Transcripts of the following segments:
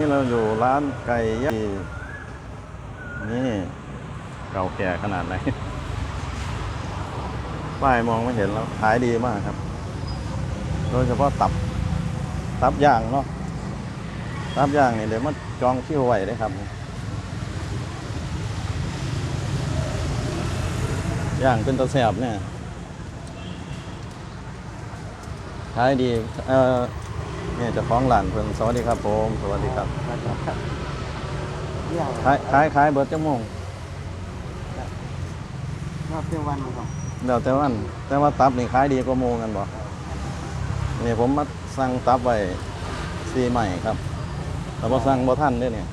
นี่เราอยู่ร้านไก่ย่างนี่เก่าแก่ขนาดไหน ป้ายมองไม่เห็นแล้วขายดีมากครับ โดยเฉพาะตับ ตับย่างเนาะ ตับย่างนี่เดี๋ยวมาจองคิวไว้ได้ครับ ย่างเป็นตะแสบเนี่ย ขายดี เอ่อ เนี่ยเจะฟ้าของร้านเพิ่นสวัสดีครับผมสวัสดีครับอย่างขายขายขายเบิดจังโมงรอบเที่ยงวันครับเดี๋ยวแต่วัน แต่ว่าตับนี่ขายดีกว่าโมงกันบ่นี่ผมมาสั่งตับไว้ซีใหม่ครับแต่ว่าสั่งบ่ทันเด้อเนี่ย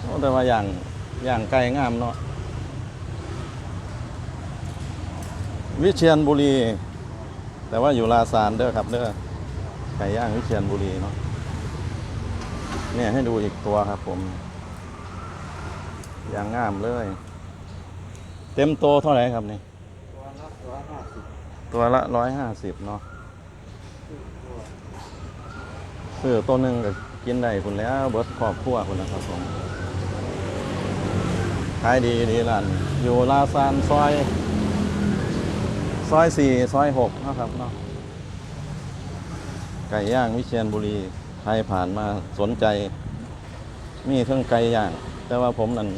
โอ้แต่ว่าอย่างอย่างไก่งามเนาะวิเชียนบุรี แต่ว่าอยู่ลาซานเด้อครับเด้อ ไก่ย่างวิเชียนบุรีเนาะเนี่ยให้ดูอีกตัวครับผมอย่างงามเลย เต็มโตเท่าไหร่ครับนี่ตัวละร้อยห้าสิบตัวละร้อยห้าสิบเนาะตัวซื้อตัวหนึ่งก็กินได้คุณแล้วเบิดครอบครัวคุณนะครับผมขายดีดีร้านอยู่ลาซานซอย ซอยสี่ซอยหกนะครับเนาะไก่ย่างวิเชียนบุรีใครผ่านมาสนใจ มีเครื่องไก่ย่าง แต่ว่าผมนั่น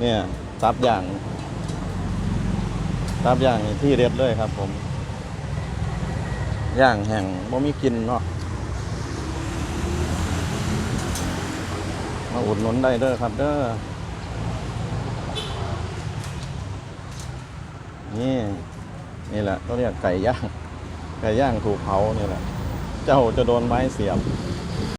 เนี่ยตับย่างตับย่างนี่ที่เด็ดเลยครับ ผมย่างแห่งบ่มีกินเนาะมาอุดหนุนได้เด้อครับเด้อนี่นี่แหละเขาเรียกไก่ย่าง ไก่ย่างถูกเผานี่แหละ เจ้าจะโดนไม้เสียบ